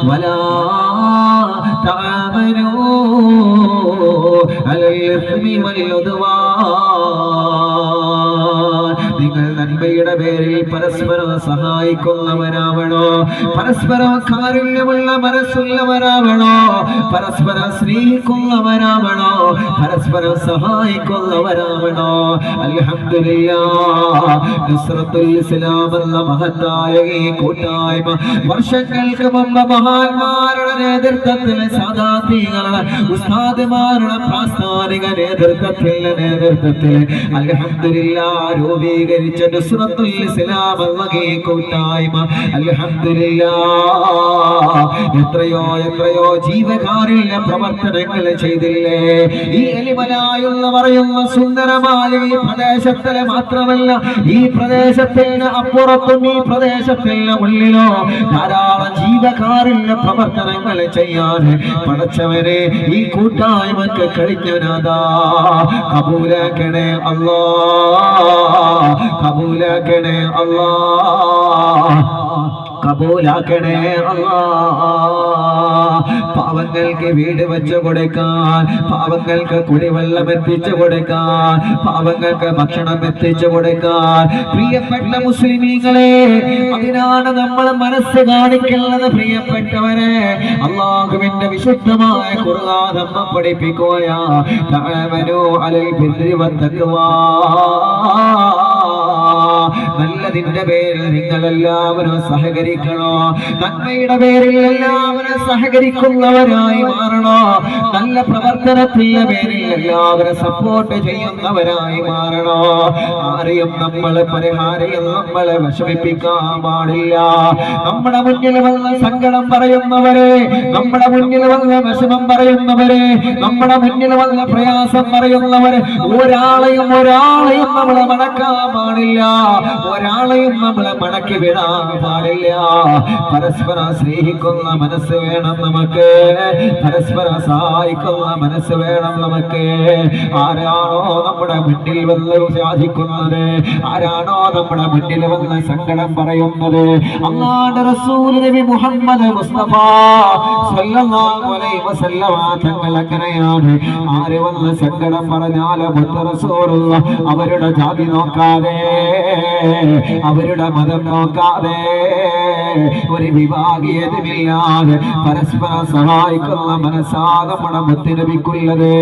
ولا تعاملوا على الإثم والعدوان നിങ്ങൾ നന്മയുടെ പേരിൽ പരസ്പരം സഹായിക്കുന്നവരാവണോ പരസ്പരം കാരുണ്യമുള്ള മനസ്സുള്ളവരാവണോ പരസ്പരം സ്നേഹിക്കുന്നവരാവണോ പരസ്പരം സഹായിക്കുന്നവരാവണോ അൽഹംദുലില്ലാ നുസ്രത്തുൽ ഇസ്ലാം എന്ന മഹത്തായ ഈ കൂട്ടായ്മ. വർഷങ്ങൾക്ക് മുമ്പ് മഹാന്മാരുടെ നേതൃത്വത്തിൽ സാധാർത്ഥികളുടെ ഉസ്താദുമാരുടെ പ്രാസ്ഥാനിക നേതൃത്വത്തിൽ നേതൃത്വത്തിൽ അൽഹംദുലില്ലാ രൂപീകരിച്ച നുസ്രത്തുൽ ഇസ്ലാം എന്ന ഈ കൂട്ടായ്മ. അൽഹംദുലില്ലാ എത്രയോ എത്രയോ ജീവകാരുണ്യ പ്രവർത്തനങ്ങൾ ചെയ്തില്ലേ? ഈ എലിമലായുള്ള പറയുന്ന സുന്ദരമായ ഈ പ്രദേശത്തിലെ മാത്രമല്ല ഈ പ്രദേശത്തിന് അപ്പുറത്തും ഈ പ്രദേശത്തിന് ഉള്ളിലോ ധാരാളം ജീവകാരുണ്യ പ്രവർത്തനങ്ങൾ ചെയ്യാൻ പഠിച്ചവരെ ഈ കൂട്ടായ്മക്ക് കഴിഞ്ഞവനാഥാ കബൂലാക്കണേ അല്ലാ. കബൂലാക്കണേ അല്ലാ. കബൂലാക്കണേ പാവങ്ങൾക്ക് വീട് വെച്ചു കൊടുക്കാൻ പാവങ്ങൾക്ക് കുടിവെള്ളം എത്തിച്ചു കൊടുക്കാൻ പാവങ്ങൾക്ക് ഭക്ഷണം എത്തിച്ചു കൊടുക്കാൻ. പ്രിയപ്പെട്ട മുസ്ലിമീങ്ങളെ അതിനാണ് നമ്മൾ മനസ്സ് കാണിക്കുന്നത് പ്രിയപ്പെട്ടവരെ. അള്ളാഹുവിന്റെ വിശുദ്ധമായ കുറുകാതമ്മ പഠിപ്പിക്കുകയാ തഴവനോ അലൽ ബിർരി വത്തഖ്വാ നല്ലതിന്റെ പേരിൽ നിങ്ങൾ എല്ലാവരും സഹകരിക്കണോ? നന്മയുടെ പേരിൽ എല്ലാവരും സഹകരിക്കുന്നവരായി മാറണോ? നല്ല പ്രവർത്തനത്തിന്റെ പേരിൽ എല്ലാവരും സപ്പോർട്ട് ചെയ്യുന്നവരായി മാറണോ? ആരെയും നമ്മളെ പരിഹാരം നമ്മളെ വിഷമിപ്പിക്കാൻ പാടില്ല. നമ്മുടെ മുന്നിൽ വന്ന സങ്കടം പറയുന്നവരെ നമ്മുടെ മുന്നിൽ വന്ന വിഷമം പറയുന്നവരെ നമ്മുടെ മുന്നിൽ വന്ന പ്രയാസം പറയുന്നവരെ ഒരാളെയും ഒരാളെയും നമ്മളെ മടക്കാൻ പാടില്ല. ഒരാളെയും നമ്മളെ മടക്കി വിടാൻ പാടില്ല. പരസ്പരം സ്നേഹിക്കുന്ന മനസ്സ് വേണം നമുക്ക്. പരസ്പരം സഹായിക്കുന്ന മനസ്സ് വേണം നമുക്ക്. ആരാണോ നമ്മുടെ മുന്നിൽ വന്ന് സാധിക്കുന്നത് ആരാണോ നമ്മുടെ മുന്നിൽ വന്ന് സങ്കടം പറയുന്നത്? അള്ളാന്റെ റസൂൽ നബി മുഹമ്മദ് മുസ്തഫ സല്ലല്ലാഹു അലൈഹി വസല്ലമ തങ്ങൾ ആര് വന്ന് സങ്കടം പറഞ്ഞാലും അവരുടെ ജാതി നോക്കാതെ അവരുടെ മതം നോക്കാതെ ഒരു വിഭാഗീയതമില്ലാതെ പരസ്പരം സഹായിക്കുന്ന മനസ്സാ നമ്മുടെ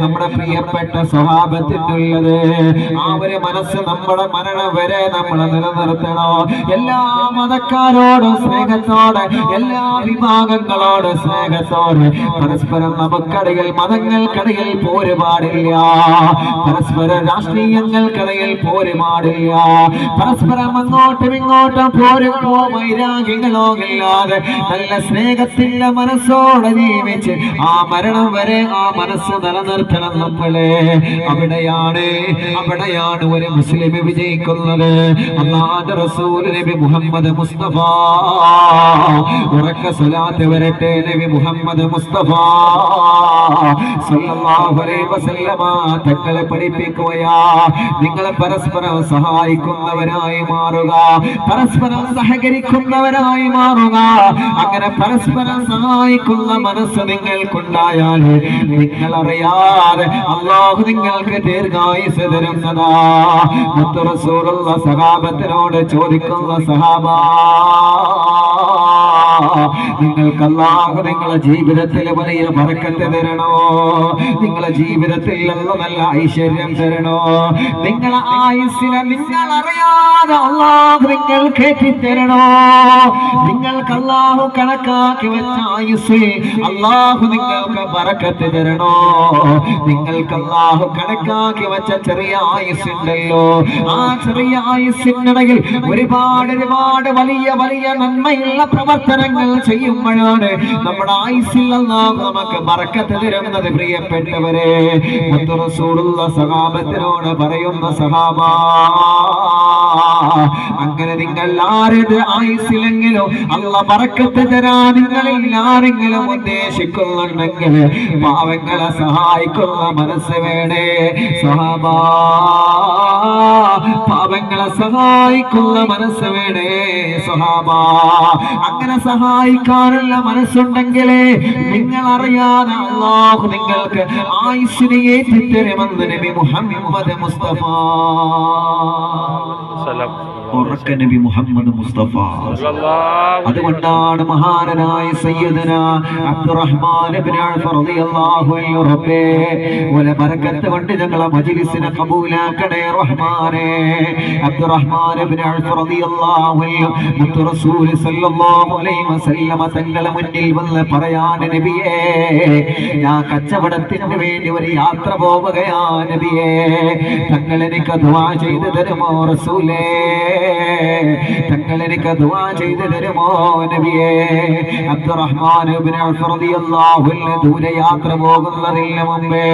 നമ്മുടെ പ്രിയപ്പെട്ട സ്വഭാവത്തിനുള്ളത്. ആ ഒരു മനസ്സ് നമ്മുടെ മരണം വരെ നമ്മൾ നിലനിർത്തണോ. എല്ലാ മതക്കാരോടും സ്നേഹത്തോടെ എല്ലാ വിഭാഗങ്ങളോട് സ്നേഹത്തോടെ പരസ്പരം നമുക്കടയിൽ മതങ്ങൾക്കിടയിൽ പോര് പാടില്ല പരസ്പര രാഷ്ട്രീയങ്ങൾക്കിടയിൽ പോര് പാടില്ല പരസ്പരം അങ്ങോട്ടും ഇങ്ങോട്ടും പോരുകളോ വൈരാഗ്യങ്ങളോ ഇല്ലാതെ നല്ല സ്നേഹത്തിന്റെ മനസ്സോടെ ജീവിച്ച് ആ മരണം വരെ ആ മനസ്സ് നിലനിർത്തണം നമ്മളെ. അവിടെയാണ് അവിടെയാണ് ഒരു മുസ്ലിം വിജയിക്കുന്നത്. നിങ്ങളെ നബി മുഹമ്മദ് മുസ്തഫ. നബി മുഹമ്മദ് മുസ്തഫ. സല്ലല്ലാഹു അലൈഹി വസല്ലമ തങ്ങളെ നിങ്ങൾ പരസ്പരം സഹായിക്കുന്നവരായി മാറുക. പരസ്പരം സഹകരിക്കുന്നവരായി മാറുക. അങ്ങനെ പരസ്പരം സഹായിക്കുന്ന മനസ്സ് നിങ്ങൾക്കുണ്ടായാൽ നിങ്ങൾ അറിയാതെ അള്ളാഹു നിങ്ങൾക്ക് ദീർഘായുസ് തരുന്നതാ. സഹാബത്തിനോട് ചോദിക്കുന്ന സഹാബാ നിങ്ങൾക്ക് അല്ലാഹു നിങ്ങളെ ജീവിതത്തിൽ വലിയ മറക്കത്ത് തരണോ? നിങ്ങളെ ജീവിതത്തിൽ നല്ല നല്ല ഐശ്വര്യം തരണോ? നിങ്ങളെ ആയുസ്സിനെ നിങ്ങൾ അറിയാതെ അള്ളാഹു നിങ്ങൾ കേട്ടിത്തരണോ? നിങ്ങൾക്ക് അല്ലാഹു കണക്കാക്കി വെച്ച ആയുസ് അള്ളാഹു നിങ്ങൾക്ക് മറക്കത്ത് തരണോ? നിങ്ങൾക്ക് അല്ലാഹു കണക്കാക്കി വെച്ച ചെറിയ ആയുസ് ഉണ്ടല്ലോ ആ ചെറിയ ആയുസ്സിനിടയിൽ ഒരുപാട് ഒരുപാട് വലിയ വലിയ നന്മയുള്ള പ്രവർത്തനങ്ങൾ ചെയ്യുമ്പോഴാണ് നമ്മുടെ ആയുസിൽ നമുക്ക് മറക്കത്ത് തരുന്നത് പ്രിയപ്പെട്ടവരെ. മുത്തു റസൂലുള്ള സഹാബത്തിനോട് പറയുന്ന സഹാബാ അങ്ങനെ നിങ്ങൾ ആരുടെ ആയുസിലെങ്കിലും അല്ല മറക്കത്ത് തരാൻ നിങ്ങളിൽ ആരെങ്കിലും ഉദ്ദേശിക്കുന്നുണ്ടെങ്കിൽ പാവങ്ങളെ സഹായിക്കുന്ന മനസ്സ് വേണേ. സഹാബാ പാവങ്ങളെ സഹായിക്കുന്ന മനസ്സ് വേണേ സഹാബാ. അങ്ങനെ സഹായിക്കാനുള്ള മനസ്സുണ്ടെങ്കിലേ നിങ്ങൾ അറിയാതെ അള്ളാഹു നിങ്ങൾക്ക് ആയുസിനെ ഏറ്റിത്തരുമെന്ന് നബി മുഹമ്മദ് മുസ്തഫ. ഉറക്ക നബി മുഹമ്മദ് മുസ്തഫ. അതുകൊണ്ടാണ് മഹാനായ സയ്യിദന അബ്ദുറഹ്മാൻ ഇബ്നു ഔഫ് റളിയല്ലാഹു അൻഹു റബ്ബേ വല ബറക്കത്ത് കൊണ്ട് ഞങ്ങളെ മജ്ലിസിനെ കബൂലാക്കണേ റഹ്മാനേ. അബ്ദുറഹ്മാൻ ഇബ്നു ഔഫ് റളിയല്ലാഹു അൻഹു മുത്തു റസൂൽ സല്ലല്ലാഹു അലൈഹി വസല്ലമ തങ്ങളെ മുന്നിൽ വന്ന് പറയാൻ നബിയേ ഞാൻ കച്ചവടത്തിന് വേണ്ടി ഒരു യാത്ര പോവുകയാ നബിയേ. തങ്ങൾ എനിക്ക് ദുആ ചെയ്തു തരുമോ റസൂലേ? തങ്ങൾ എനിക്ക് ദുആ ചെയ്തു തരുമോ നബിയേ? അബ്ദുറഹ്മാൻ ദൂരെ യാത്ര പോകുന്നതിന് മുമ്പേ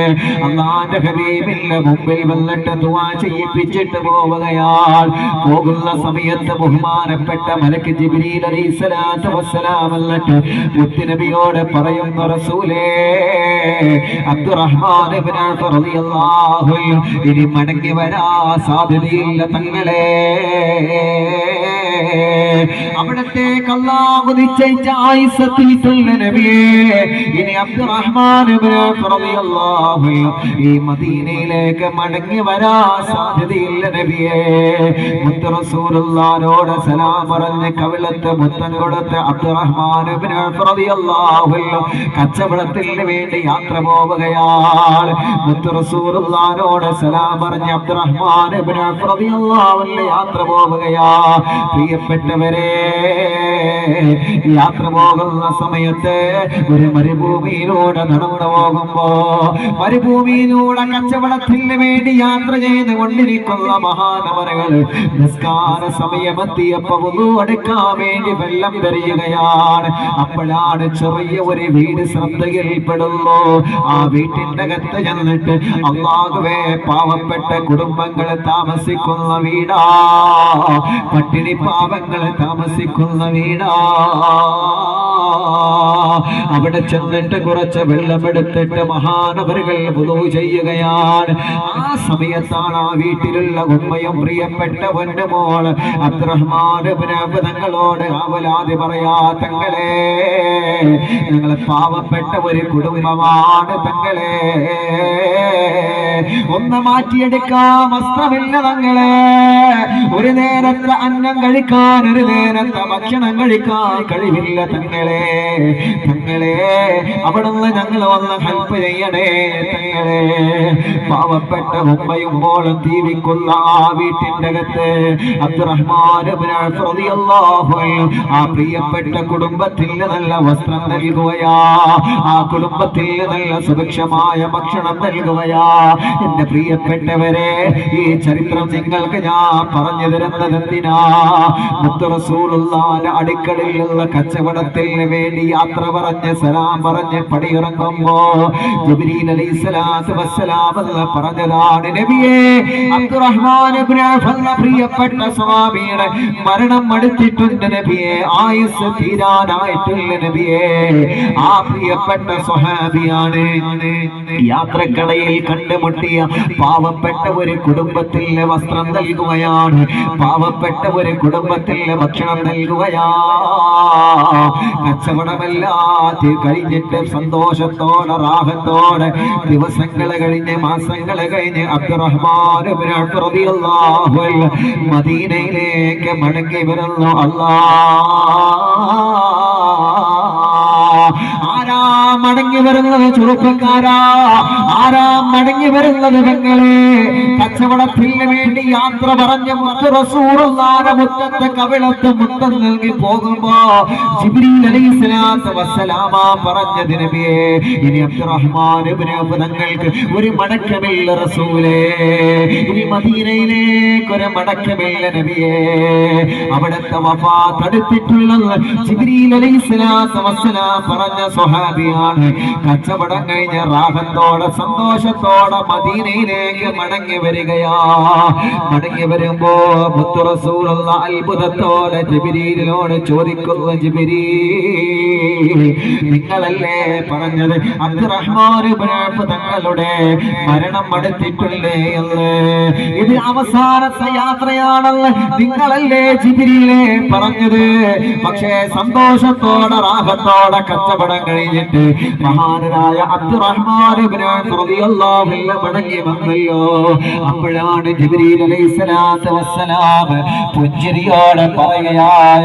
അള്ളാന്റെ ഹബീബിന്റെ മുമ്പിൽ വന്നിട്ട് ദുആ ചെയ്യിപ്പിച്ചിട്ട് പോവുകയാൾ പോകുന്ന സമയത്ത് ബഹുമാനപ്പെട്ട മലക്ക് വസ്സലാം എന്നിട്ട് മുത്തുനബിയോട് പറയുന്ന റസൂലേ അബ്ദുറഹ്മാൻ ഇനി മടങ്ങി വരാ സാധ്യതയില്ല തങ്ങളെ. അവിടത്തേക്ക് അല്ലാഹു നിശ്ചയിച്ച ആയുസത്തിയിട്ടുള്ള നബിയെ ഇനി അബ്ദുറഹ്മാൻ ഈ മദീനയിലേക്ക് മടങ്ങി വരാ സാധ്യതയില്ല നബിയേ. മുത്ത് റസൂലുള്ളാഹിനോട് സലാം പറഞ്ഞ് കവിളത്ത് മുത്തം കൊടുത്ത് കച്ചവടത്തിന് വേണ്ടി യാത്ര പോവുകയാണ്. മുത്ത് റസൂലുള്ളാഹിനോട് സലാം പറഞ്ഞ് അബ്ദുറഹ്മാൻ യാത്ര പോവുകയാ. പ്രിയപ്പെട്ടവരെ യാത്ര പോകുന്ന സമയത്ത് ഒരു മരുഭൂമിയിലൂടെ നടന്നു പോകുമ്പോ മരുഭൂമിയിലൂടെ കച്ചവടത്തിന് വേണ്ടി യാത്ര ചെയ്ത് കൊണ്ടിരിക്കുന്ന മഹാനവരകൾ നിസ്കാര സമയമെത്തിയപ്പോ വെള്ളം വെള്ളം തെറിയുകയാണ് അപ്പോഴാണ് ചെറിയ ഒരു വീട് ശ്രദ്ധയിൽപ്പെടുന്നു. ആ വീട്ടിന്റെ അകത്ത് ചെന്നിട്ട് അള്ളാഹുവേ പാവപ്പെട്ട കുടുംബങ്ങൾ താമസിക്കുന്ന വീടാ. പട്ടിണി പാവങ്ങൾ താമസിക്കുന്ന വീടാ. അവിടെ ചെന്നിട്ട് കുറച്ച് വെള്ളമെടുത്തിട്ട് മഹാനവറുകൾ വുളു ചെയ്യുകയാണ്. ആ സമയത്താണ് ആ വീട്ടിലുള്ള ഉമ്മയും പ്രിയപ്പെട്ട പൊന്നുമോൾ ഔഫ് ആവലാതി പറയാ തങ്ങളെ ഞങ്ങളെ പാവപ്പെട്ട ഒരു കുടുംബമാണ് തങ്ങളെ. ഒന്ന് മാറ്റിയെടുക്കാം വസ്ത്രമില്ല തങ്ങളെ. ഒരു നേരത്തെ അന്നം കഴിക്കാൻ ഒരു നേരത്തെ ഭക്ഷണം കഴിക്കാൻ കഴിവില്ല തങ്ങളെ. തങ്ങളെ അവിടുന്ന് ഞങ്ങൾ വന്ന് ഹെൽപ്പ് ചെയ്യണേ തങ്ങളെ. പാവപ്പെട്ട ഉമ്മയും മോളും ജീവിക്കുന്ന ആ വീട്ടിന്റെ അകത്ത് അബ്ദുറഹ്മാൻ ആ പ്രിയപ്പെട്ട കുടുംബത്തിൽ നല്ല വസ്ത്രം നൽകുകയാ. ആ കുടുംബത്തിൽ നല്ല സുഭിക്ഷമായ ഭക്ഷണം നൽകുകയാ. എന്റെ പ്രിയപ്പെട്ടവരെ ഈ ചരിത്രം നിങ്ങൾക്ക് ഞാൻ പറഞ്ഞു തരുന്നത് എന്തിനാ മുത്തു റസൂലുള്ളാഹിന്റെ അടുക്കളയിലുള്ള കച്ചവടത്തിന് വേണ്ടി യാത്ര പറഞ്ഞ് സലാം പറഞ്ഞ് പടിയിറങ്ങുമ്പോ ജിബ്രീൽ പറഞ്ഞതാണ്. നബിയേ അബ്ദുറഹ്മാൻ ഇബ്നു പ്രിയപ്പെട്ട മരണം ആ പ്രിയപ്പെട്ട കണ്ടുമുട്ടിയ പാവപ്പെട്ട ഒരു കുടുംബത്തിലെ വസ്ത്രം നൽകുകയാണ്. പാവപ്പെട്ട ഒരു കുടുംബത്തിലെ ഭക്ഷണം നൽകുകയാ. കച്ചവടമല്ലാതെ കഴിഞ്ഞിട്ട് സന്തോഷത്തോടെ റാഹത്തോടെ ദിവസങ്ങൾ കഴിഞ്ഞ് മാസങ്ങൾ കഴിഞ്ഞ് അബ്ദുറഹ്മാൻ മദീനയിലേക്ക് മടങ്ങി വരുന്നു. അല്ലാ. മടങ്ങി വരുന്നത് ചെറുപ്പക്കാരാ. ആരാ മടങ്ങി വരുന്നത് പെങ്ങളെ? കച്ചവടത്തിന് വേണ്ടി യാത്ര പറഞ്ഞ മുത്ത് റസൂറുള്ളാന്റെ മുത്തത്തെ കവിളത്ത് മുത്തം നൽകി പോകുമ്പോ പറഞ്ഞത് നബിയേ ഇനി അബ്ദുറഹ്മാൻ തങ്ങൾക്ക് ഒരു മടക്കമില്ല റസൂലേ. ഇനി മദീനയിലേക്ക് ഒരു മടക്കമില്ല നബിയേ. അവിടുത്തെ വഫാ തടുത്തിട്ടുള്ളത് ജിബ്രീൽ അലൈഹിസ്സലാത്തു വസ്സലാം പറഞ്ഞ സ്വഹാബിയാണ്. കച്ചവടം കഴിഞ്ഞ റാഹത്തോടെ സന്തോഷത്തോടെ മദീനയിലേക്ക് മടങ്ങി വരികയാ. മടങ്ങി വരുമ്പോ പുത്തുറസൂറുള്ള അത്ഭുതത്തോടെ ജബിരീലിനോട് ചോദിക്കുന്നു ജബിരി നിങ്ങളല്ലേ പറഞ്ഞത് അബ്ദുറഹ്മാൻ തങ്ങളുടെ മരണം അടുത്തിട്ടില്ലേ എന്ന്? ഇത് അവസാനത്തെ യാത്രയാണെന്ന് നിങ്ങളല്ലേ ജിബിരിയിലെ പറഞ്ഞത്? പക്ഷേ സന്തോഷത്തോടെ റാഹത്തോടെ കച്ചവടം കഴിഞ്ഞിട്ട് റളിയല്ലാഹു മടങ്ങി വന്നല്ലോ. അപ്പോഴാണ് ജിബ്രീൽ അലൈഹിസ്സലാത്തു വസ്സലാം പുഞ്ചിരിയോടെ പറയുകയായ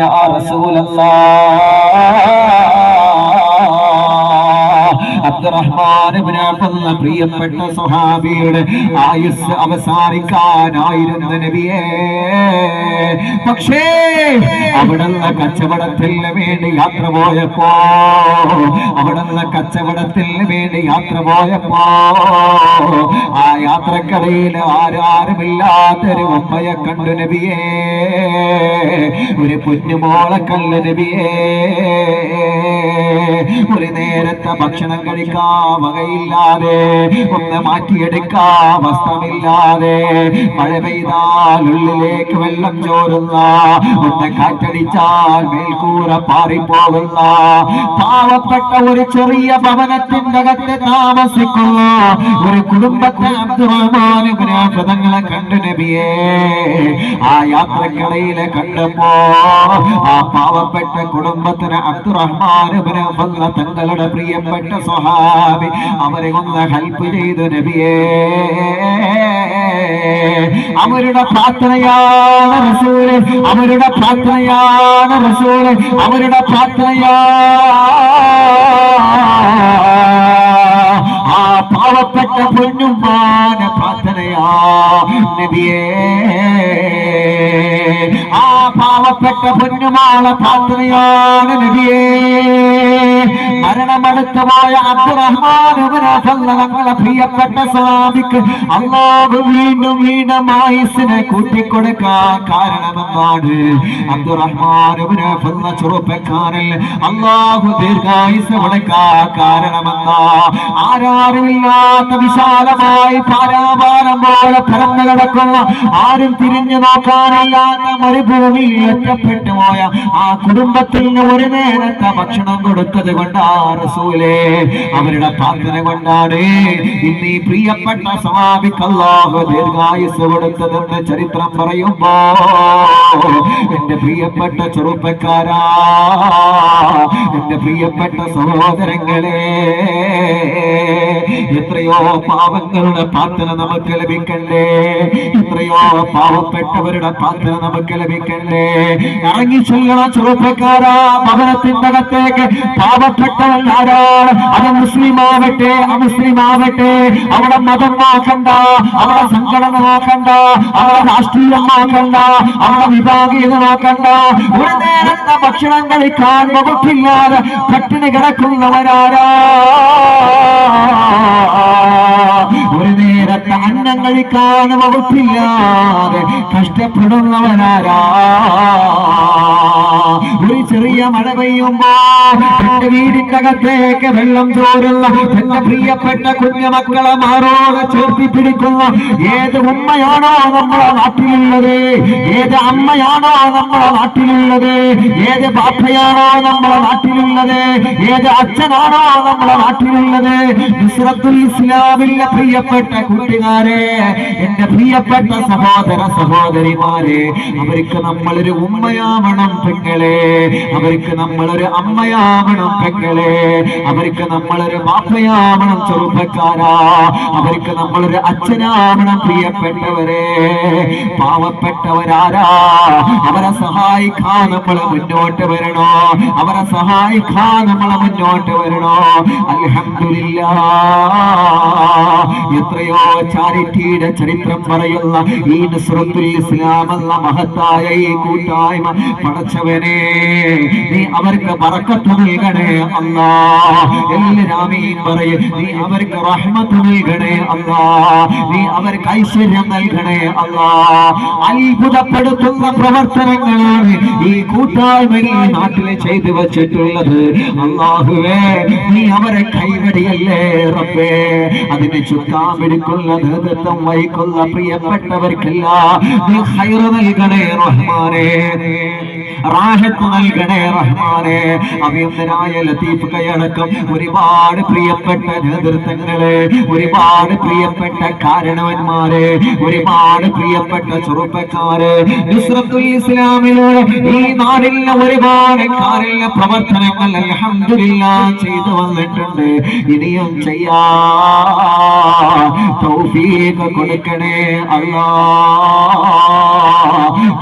എന്ന പ്രിയപ്പെട്ട സ്വഹാബിയുടെ ആയുസ് അവസാനിക്കാനായിരുന്നു നബിയേ. പക്ഷേ അവിടുന്ന് കച്ചവടത്തിന് വേണ്ടി യാത്ര പോയപ്പോ അവിടുന്ന് കച്ചവടത്തിന് വേണ്ടി യാത്ര പോയപ്പോ ആ യാത്രക്കടയിൽ ആരാരുമില്ലാത്തൊരു ഉമ്മയെ കണ്ടു നബിയേ. ഒരു കുഞ്ഞുമോളെ കണ്ടു നബിയേ. ഒരു നേരത്തെ ഭക്ഷണം കഴിക്കാ വകയില്ലാതെ ഒന്ന് മാറ്റിയെടുക്കാ വസ്ത്രമില്ലാതെ. മഴ പെയ്താൽ ഉള്ളിലേക്ക് വെള്ളം ചോരുന്ന ഒന്ന് കാറ്റടിച്ചാൽ മേൽക്കൂറ പാറിപ്പോകുന്ന. പാവപ്പെട്ട ഒരു ചെറിയ ഭവനത്തിന്റെ അകത്ത് ഒരു കുടുംബത്തെ അബ്ദുറഹ്മാനുങ്ങളെ കണ്ടു നബിയേ. ആ യാത്രക്കിടയിലെ കണ്ടപ്പോ ആ പാവപ്പെട്ട കുടുംബത്തിന് അബ്ദുറഹ്മാനുബിന് തങ്ങളുടെ പ്രിയപ്പെട്ട സ്വഹാബി അവരെ ഒന്ന് ഹെൽപ്പ് ചെയ്തു നബിയേ. അവരുടെ പ്രാർത്ഥനയാണ് റസൂൽ അവരുടെ പ്രാർത്ഥനയാണ് റസൂൽ അവരുടെ പ്രാർത്ഥനയാ ആ പാവപ്പെട്ട പൊന്നുമാന പ്രാർത്ഥനയാ നബിയേ. ആ പാവപ്പെട്ട പൊന്നുമാളെ പ്രാർത്ഥനയാണ് നബിയേ. മരണമടുത്തു പോയ അബ്ദുറഹ്മാൻ പ്രിയപ്പെട്ട സ്വാമിക്ക് അള്ളാഹു വീണ്ടും വീണ്ടും ആയുസിനെ കൂട്ടിക്കൊടുക്കാൻ കാരണമെന്നാണ് അബ്ദുറഹ്മാൻ ചെറുപ്പക്കാരൻ അള്ളാഹു ദീർഘായുസ് കൊടുക്കാൻ കാരണമെന്നാ. ആരാരുമില്ലാത്ത വിശാലമായി പാരാപാരം പോലെ പരന്നു കിടക്കുന്ന ആരും തിരിഞ്ഞു നോക്കാനില്ലാത്ത മരുഭൂമിയിൽ ഒറ്റപ്പെട്ടു പോയ ആ കുടുംബത്തിന് ഒരു നേരത്തെ ഭക്ഷണം കൊടുത്തത് കൊണ്ടാ അവരുടെ പ്രാർത്ഥന കൊണ്ടാണ് ഇന്ന് ഈ പ്രിയപ്പെട്ട സമാപിക്ക് അല്ലാഹു ദീർഘായുസ് കൊടുത്തതെന്ന് ചരിത്രം പറയുമ്പോ എന്റെ പ്രിയപ്പെട്ട ചെറുപ്പക്കാരാ എന്റെ പ്രിയപ്പെട്ട സഹോദരങ്ങളെ എത്രയോ പാവങ്ങളുടെ പ്രാർത്ഥന നമുക്ക് ലഭിക്കണ്ടേ? എത്രയോ പാവപ്പെട്ടവരുടെ പ്രാർത്ഥന നമുക്ക് ലഭിക്കണ്ടേ? ഇറങ്ങി ചെല്ലണം ചെറുപ്പക്കാരാ ഭവനത്തിന്റെ അകത്തേക്ക്. പാവപ്പെട്ടവൻ ആരാണ്? അത് മുസ്ലിം ആവട്ടെ അമുസ്ലിം ആവട്ടെ അവിടെ മതം നോക്കണ്ട അവിടെ സംഘടന നോക്കണ്ട അവിടെ രാഷ്ട്രീയം നോക്കണ്ട അവിടെ വിഭാഗീയത നോക്കണ്ട ഒരു നേരത്തെ ഭക്ഷണം കഴിക്കാൻ വകുപ്പില്ലാതെ പട്ടിണി കിടക്കുന്നവരാരാ? ഒരു നേരത്തെ അന്നം കഴിക്കാൻ വകുപ്പില്ലാതെ കഷ്ടപ്പെടുന്നവനാരാ? ഒരു ചെറിയ മഴ പെയ്യുമ്പോ തന്റെ വീടിന്റെ അകത്തേക്ക് വെള്ളം ചോരുന്ന തന്റെ പ്രിയപ്പെട്ട കുഞ്ഞു മക്കളെ മാറോടെ ചേർത്തി പിടിക്കുന്ന ഏത് ഉമ്മയാണോ നമ്മളെ നാട്ടിലുള്ളത്? ഏത് അമ്മയാണോ നമ്മളെ നാട്ടിലുള്ളത്? ഏത് പാപ്പയാണോ നമ്മളെ നാട്ടിലുള്ളത്? ഏത് അച്ഛനാണോ നമ്മളെ നാട്ടിലുള്ളത്? ഇസ്ലാമിന്റെ പ്രിയപ്പെട്ട പ്രിയപ്പെട്ട കൂട്ടുകാരെ എന്റെ പ്രിയപ്പെട്ട സഹോദര സഹോദരിമാരെ അവർക്ക് നമ്മളൊരു ഉമ്മയാവണം പെങ്ങളെ അവർക്ക് നമ്മളൊരു അമ്മയാവണം പെങ്ങളെ അവർക്ക് നമ്മളൊരു മാപ്പയാവണം ചെറുപ്പക്കാരാ അവർക്ക് നമ്മളൊരു അച്ഛനാവണം പ്രിയപ്പെട്ടവരെ. പാവപ്പെട്ടവരാരാ അവരെ സഹായിക്കാൻ നമ്മൾ മുന്നോട്ട് വരണോ? അവരെ സഹായിക്കാൻ നമ്മൾ മുന്നോട്ട് വരണോ? അൽഹംദുലില്ലാ. എത്രയോ ചാരിറ്റിയുടെ ചരിത്രം പറയുന്ന ഈ നസ്രത്തുൽ ഇസ്ലാം എന്ന മഹത്തായ ഈ കൂട്ടായ്മ പടച്ചവനെ നീ അവർക്ക് ബറക്കത്ത് നൽകണേ അല്ലാ. എല്ലാമീൻ പറയും നീ അവർക്ക് റഹ്മത്ത് നൽകണേ അല്ലാ. നീ അവർക്ക് ഐശ്വര്യം നൽകണേ അല്ലാ. അത്ഭുതപ്പെടുത്തുന്ന പ്രവർത്തനങ്ങളാണ് ഈ കൂട്ടായ്മ ഈ നാട്ടിൽ ചെയ്തു വച്ചിട്ടുള്ളത്. അള്ളാഹുവേ നീ അവരെ കൈവടിയല്ലേ റബ്ബേ? അതിന് ചുറ്റാൻ പിടിക്കുന്ന നേതൃത്വം വഹിക്കുന്ന പ്രിയപ്പെട്ടവർക്കല്ല നീ ഹൈറ് നൽകണേ റഹ്മാനേ. റാഹത്ത് നൽകണേ റഹ്മാനെ. അഭിയന്തനായ ലത്തീഫ് കയ്യടക്കം ഒരുപാട് പ്രിയപ്പെട്ട നേതൃത്വങ്ങളെ ഒരുപാട് പ്രിയപ്പെട്ട കാരണവന്മാരെ ഒരുപാട് പ്രിയപ്പെട്ട ചെറുപ്പക്കാര്. നുസ്രത്തുൽ ഇസ്ലാമിലൂടെ ഈ നാടിലെ ഒരുപാട് കാര്യ പ്രവർത്തനങ്ങൾ അലഹമില്ല ചെയ്തു വന്നിട്ടുണ്ട്. ഇനിയും ചെയ്യാ. തൗഫീഖ് കൊടുക്കണേ അല്ലാ.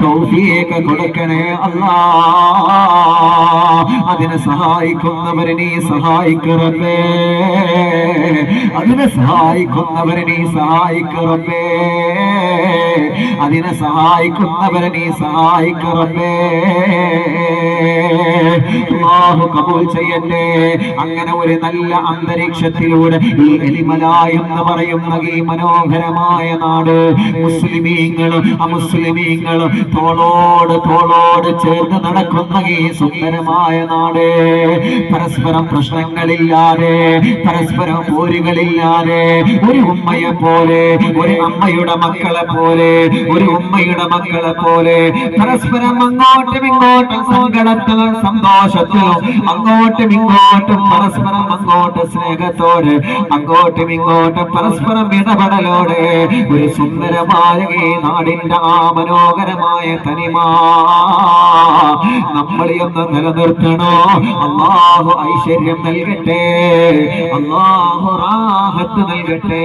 തൗഫീഖ് കൊടുക്കണേ അല്ലാ. അതിനെ സഹായിക്കുന്നവരെ നീ സഹായിക്കറപ്പേ. അതിനെ സഹായിക്കുന്നവരെ നീ സഹായിക്കറപ്പേ. അതിനെ സഹായിക്കുന്നവരെ നീ സഹായിക്കറപ്പേ. അല്ലാഹു കബൂൽ ചെയ്യട്ടെ. അങ്ങനെ ഒരു നല്ല അന്തരീക്ഷത്തിലൂടെ ഈ എലിമല എന്ന് പറയുന്ന ഈ മനോഹരമായ നാട് മുസ്ലിമീങ്ങൾ അമുസ്ലിമീങ്ങൾ തോളോട് തോളോട് ചേർന്ന് നടക്കുന്ന ഈ സുന്ദരമായ നാട്. പരസ്പരം പ്രശ്നങ്ങളില്ലാതെ പരസ്പരം പോരുകളില്ലാതെ ഒരു ഉമ്മയെ പോലെ ഒരു അമ്മയുടെ മക്കളെ പോലെ ഒരു ഉമ്മയുടെ മക്കളെ പോലെ പരസ്പരം അങ്ങോട്ടും ഇങ്ങോട്ടും സങ്കടത്തിലും സന്തോഷത്തിലും അങ്ങോട്ടും ഇങ്ങോട്ടും പരസ്പരം അങ്ങോട്ട് സ്നേഹത്തോടെ അങ്ങോട്ടും ഇങ്ങോട്ടും പരസ്പരം ഇടപെടലോടെ ഒരു സുന്ദരമായ ഈ നാടിന്റെ ആ മനോഹരമായ തനിമ നമ്മളെ ഒന്ന് നിലനിർത്തണോ? അള്ളാഹു ഐശ്വര്യം നൽകട്ടെ അള്ളാഹു റാഹത്ത് നൽകട്ടെ.